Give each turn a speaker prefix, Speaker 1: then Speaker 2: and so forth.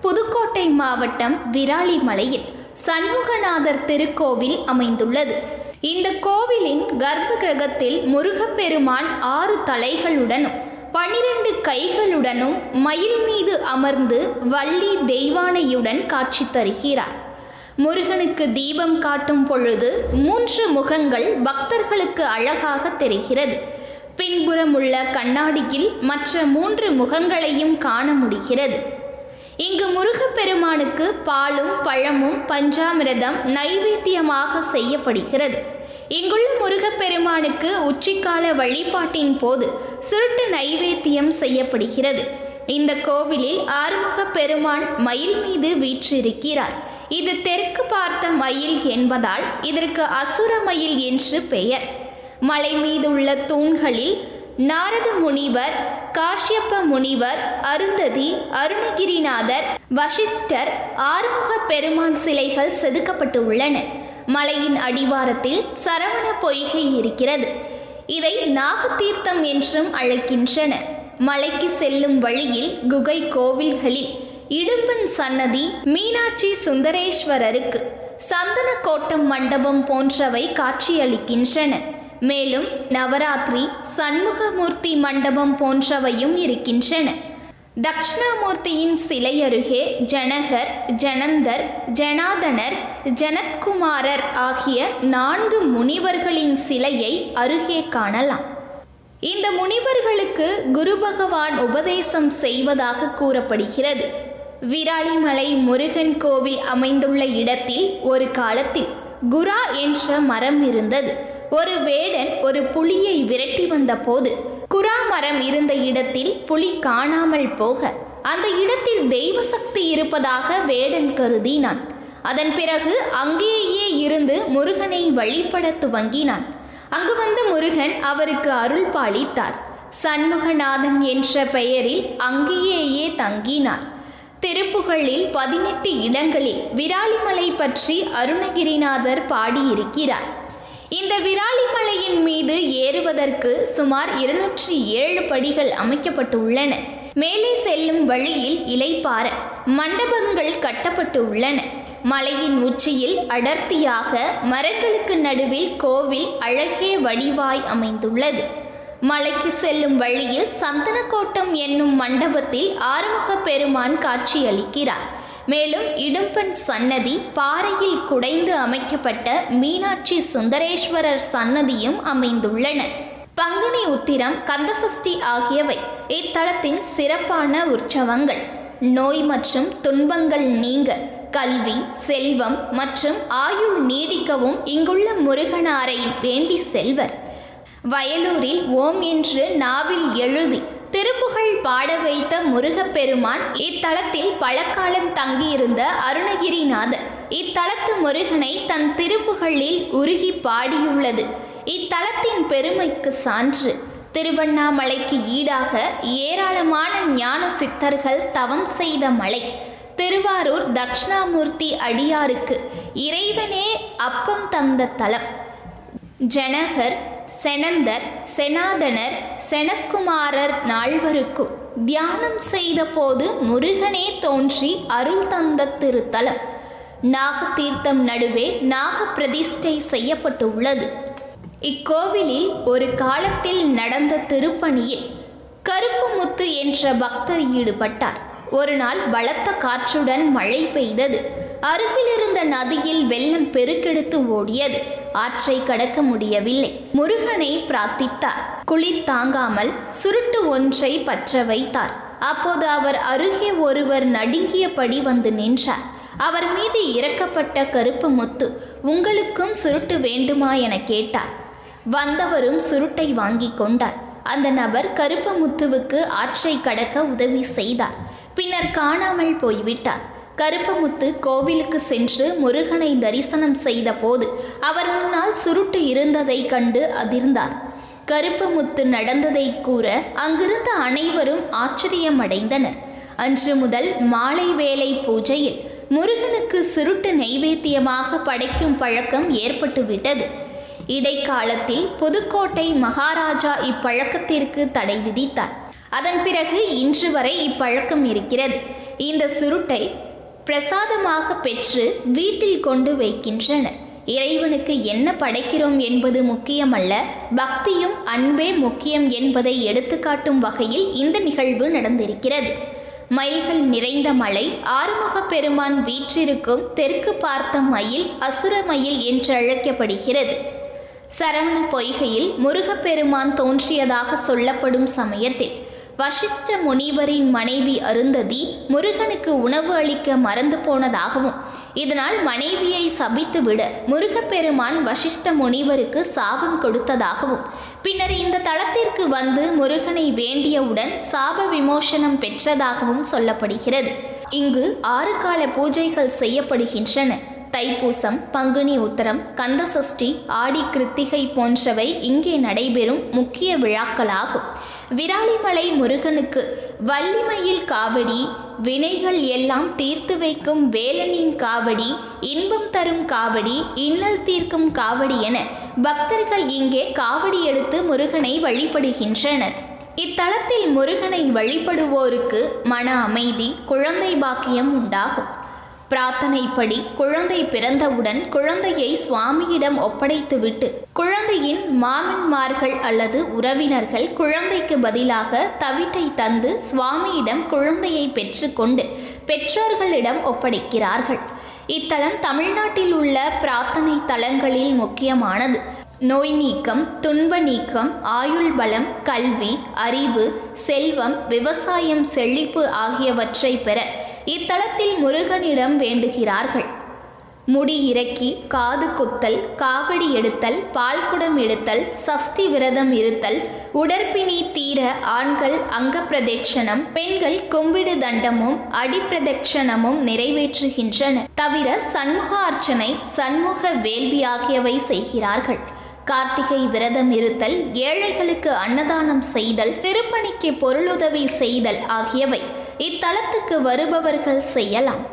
Speaker 1: புதுக்கோட்டை மாவட்டம் விராலிமலையில் சண்முகநாதர் திருக்கோவில் அமைந்துள்ளது. இந்த கோவிலின் கர்ப்ப கிரகத்தில் முருகப்பெருமான் ஆறு தலைகளுடனும் பனிரெண்டு கைகளுடனும் மயில் மீது அமர்ந்து வள்ளி தெய்வானையுடன் காட்சி தருகிறார். முருகனுக்கு தீபம் காட்டும் பொழுது மூன்று முகங்கள் பக்தர்களுக்கு அழகாக தெரிகிறது. பின்புறம் உள்ள கண்ணாடியில் மற்ற மூன்று முகங்களையும் காண முடிகிறது. இங்கு முருகப்பெருமானுக்கு பாலும் பழமும் பஞ்சாமிரதம் நைவேத்தியமாக செய்யப்படுகிறது. இங்குள்ள முருகப்பெருமானுக்கு உச்சிக்கால வழிபாட்டின் போது சுருட்டு நைவேத்தியம் செய்யப்படுகிறது. இந்த கோவிலில் ஆறுமுக பெருமான் மயில் மீது வீற்றிருக்கிறார். இது தெற்கு பார்த்த மயில் என்பதால் இதற்கு அசுர மயில் என்று பெயர். மலை மீதுள்ள தூண்களில் நாரத முனிவர் காஷ்யப்ப முனிவர் அருந்ததி அருணகிரிநாதர் வசிஷ்டர் ஆறுமுக பெருமான் சிலைகள் செதுக்கப்பட்டு உள்ளன. மலையின் அடிவாரத்தில் சரவண பொய்கை இருக்கிறது. இதை நாகத்தீர்த்தம் என்றும் அழைக்கின்றனர் மலைக்கு செல்லும் வழியில் குகை கோவில்களில் இடும்பன் சன்னதி மீனாட்சி சுந்தரேஸ்வரருக்கு சந்தன கோட்டம் மண்டபம் போன்றவை காட்சியளிக்கின்றன. மேலும் நவராத்திரி சண்முகமூர்த்தி மண்டபம் போன்றவையும் இருக்கின்றன. தட்சிணாமூர்த்தியின் சிலை அருகே ஜனகர் ஜனந்தர் ஜனாதனர் ஜனத்குமாரர் ஆகிய நான்கு முனிவர்களின் சிலையை அருகே காணலாம். இந்த முனிவர்களுக்கு குரு பகவான் உபதேசம் செய்வதாக கூறப்படுகிறது. விராலிமலை முருகன் கோவில் அமைந்துள்ள இடத்தில் ஒரு காலத்தில் குரா என்ற மரம் இருந்தது. ஒரு வேடன் ஒரு புலியை விரட்டி வந்தபோது குரா மரம் இருந்த இடத்தில் புலி காணாமல் போக அந்த இடத்தில் தெய்வ சக்தி இருப்பதாக வேடன் கருதினான். அதன் பிறகு அங்கேயே இருந்து முருகனை வழிபட துவங்கினான். அங்கு வந்த முருகன் அவருக்கு அருள் பாலித்தார். சண்முகநாதன் என்ற பெயரில் அங்கேயே தங்கினார். திருப்புகழில் பதினெட்டு இடங்களில் விராலிமலை பற்றி அருணகிரிநாதர் பாடியிருக்கிறார். இந்த விராலி மலையின் மீது ஏறுவதற்கு சுமார் இருநூற்றி ஏழு படிகள் அமைக்கப்பட்டு உள்ளன மேலே செல்லும் வழியில் இலைப்பார மண்டபங்கள் கட்டப்பட்டு உள்ளன மலையின் உச்சியில் அடர்த்தியாக மரங்களுக்கு நடுவில் கோவில் அழகே வடிவாய் அமைந்துள்ளது. மலைக்கு செல்லும் வழியில் சந்தனக்கோட்டம் என்னும் மண்டபத்தில் ஆறுமுக பெருமான் காட்சியளிக்கிறார். மேலும் இடும்பன் சன்னதி பாறையில் குடைந்து அமைக்கப்பட்ட மீனாட்சி சுந்தரேஸ்வரர் சன்னதியும் அமைந்துள்ளன. பங்குனி உத்திரம் கந்தசஷ்டி ஆகியவை இத்தலத்தின் சிறப்பான உற்சவங்கள். நோய் மற்றும் துன்பங்கள் நீங்க கல்வி செல்வம் மற்றும் ஆயுள் நீடிக்கவும் இங்குள்ள முருகனாரை வேண்டி செல்வர். வயலூரில் ஓம் என்று நாவில் எழுதி திருப்புகழ் பாட வைத்த முருகப்பெருமான் இத்தலத்தில் பலகாலம் தங்கியிருந்த அருணகிரிநாதர். இத்தலத்து முருகனை தன் திருப்புகழில் உருகி பாடியுள்ளது. இத்தலத்தின் பெருமைக்கு சான்று. திருவண்ணாமலைக்கு ஈடாக ஏராளமான ஞான சித்தர்கள் தவம் செய்த மலை. திருவாரூர் தக்ஷணாமூர்த்தி அடியாருக்கு இறைவனே அப்பம் தந்த தலம். ஜனகர் செனந்தர் செனாதனர் செனக்குமாரர் நால்வருக்கும் தியானம் செய்தபோது முருகனே தோன்றி அருள் தந்த திருத்தலம். நாகதீர்த்தம் நடுவே நாக பிரதிஷ்டை செய்யப்பட்டு உள்ளது இக்கோவிலில் ஒரு காலத்தில் நடந்த திருப்பணியில் கருப்புமுத்து என்ற பக்தர் ஈடுபட்டார். ஒரு நாள் பலத்த காற்றுடன் மழை பெய்தது. அருகில் இருந்த நதியில் வெள்ளம் பெருக்கெடுத்து ஓடியது. ஆற்றை கடக்க முடியவில்லை. முருகனை பிரார்த்தித்தார். குளிர் தாங்காமல் சுருட்டு ஒன்றை பற்ற வைத்தார். அப்போது அவர் அருகே ஒருவர் நடுங்கியபடி வந்து நின்றார். அவர் மீது இறக்கப்பட்ட கருப்பு முத்து உங்களுக்கும் சுருட்டு வேண்டுமா? என கேட்டார். வந்தவரும் சுருட்டை வாங்கி கொண்டார். அந்த நபர் கருப்பு முத்துவுக்கு ஆற்றை கடக்க உதவி செய்தார். பின்னர் காணாமல் போய்விட்டார். கருப்பமுத்து கோவிலுக்கு சென்று முருகனை தரிசனம் செய்தபோது அவர் முன்னால் சுருட்டு இருந்ததைக் கண்டு அதிர்ந்தார். கருப்பமுத்து நடந்ததை கூற அங்கிருந்த அனைவரும் ஆச்சரியமடைந்தனர். அன்று முதல் மாலை வேலை பூஜையில் முருகனுக்கு சுருட்டு நைவேத்தியமாக படைக்கும் பழக்கம் ஏற்பட்டுவிட்டது. இடைக்காலத்தில் புதுக்கோட்டை மகாராஜா இப்பழக்கத்திற்கு தடை விதித்தார். அதன் பிறகு இன்று வரை இப்பழக்கம் இருக்கிறது. இந்த சுருட்டை பிரசாதமாக பெற்று வீட்டில் கொண்டு வைக்கின்றனர். இறைவனுக்கு என்ன படைக்கிறோம் என்பது முக்கியமல்ல பக்தியும் அன்பே முக்கியம் என்பதை எடுத்துக்காட்டும் வகையில் இந்த நிகழ்வு நடந்திருக்கிறது. மயில்கள் நிறைந்த மலை ஆறுமுகப் பெருமான் வீற்றிருக்கும் தெற்கு பார்த்த மயில் அசுர மயில் என்று அழைக்கப்படுகிறது. சரவண பொய்கையில் முருகப்பெருமான் தோன்றியதாக சொல்லப்படும் சமயத்தில் வசிஷ்ட முனிவரின் மனைவி அருந்ததி முருகனுக்கு உணவு அளிக்க மறந்து போனதாகவும் இதனால் மனைவியை சபித்துவிட முருகப்பெருமான் வசிஷ்ட முனிவருக்கு சாபம் கொடுத்ததாகவும் பின்னர் இந்த தளத்திற்கு வந்து முருகனை வேண்டியவுடன் சாப விமோசனம் பெற்றதாகவும் சொல்லப்படுகிறது. இங்கு ஆறு கால பூஜைகள் செய்யப்படுகின்றன. தைப்பூசம் பங்குனி உத்தரம் கந்தசஷ்டி ஆடி கிருத்திகை போன்றவை இங்கே நடைபெறும் முக்கிய விழாக்களாகும். விராலிமலை முருகனுக்கு வள்ளிமயில் காவடி வினைகள் எல்லாம் தீர்த்து வைக்கும் வேலனின் காவடி இன்பம் தரும் காவடி இன்னல் தீர்க்கும் காவடி என பக்தர்கள் இங்கே காவடி எடுத்து முருகனை வழிபடுகின்றனர். இத்தலத்தில் முருகனை வழிபடுவோருக்கு மன அமைதி குழந்தை பாக்கியம் உண்டாகும். பிரார்த்தனைப்படி குழந்தை பிறந்தவுடன் குழந்தையை சுவாமியிடம் ஒப்படைத்துவிட்டு குழந்தையின் மாமன்மார்கள் அல்லது உறவினர்கள் குழந்தைக்கு பதிலாக தவிட்டை தந்து சுவாமியிடம் குழந்தையை பெற்றுக்கொண்டு பெற்றோர்களிடம் ஒப்படைக்கிறார்கள். இத்தலம் தமிழ்நாட்டில் உள்ள பிரார்த்தனை தலங்களில் முக்கியமானது. நோய் நீக்கம் துன்ப நீக்கம் ஆயுள் பலம் கல்வி அறிவு செல்வம் விவசாயம் செழிப்பு ஆகியவற்றை பெற இத்தலத்தில் முருகனிடம் வேண்டுகிறார்கள். முடி இறக்கி காது குத்தல் காவடி எடுத்தல் பால்குடம் எடுத்தல் சஷ்டி விரதம் இருத்தல் உடற்பிணி தீர ஆண்கள் அங்கப்பிரதட்சணம் பெண்கள் கும்பிடு தண்டமும் அடிப்பிரதட்சணமும் நிறைவேற்றுகின்றனர் தவிர சண்முக அர்ச்சனை சண்முக வேள்வி ஆகியவை செய்கிறார்கள். கார்த்திகை விரதம் இருத்தல் ஏழைகளுக்கு அன்னதானம் செய்தல் திருப்பணிக்கு பொருளுதவி செய்தல் ஆகியவை. இத்தலத்துக்கு வருபவர்கள் செய்யலாம்.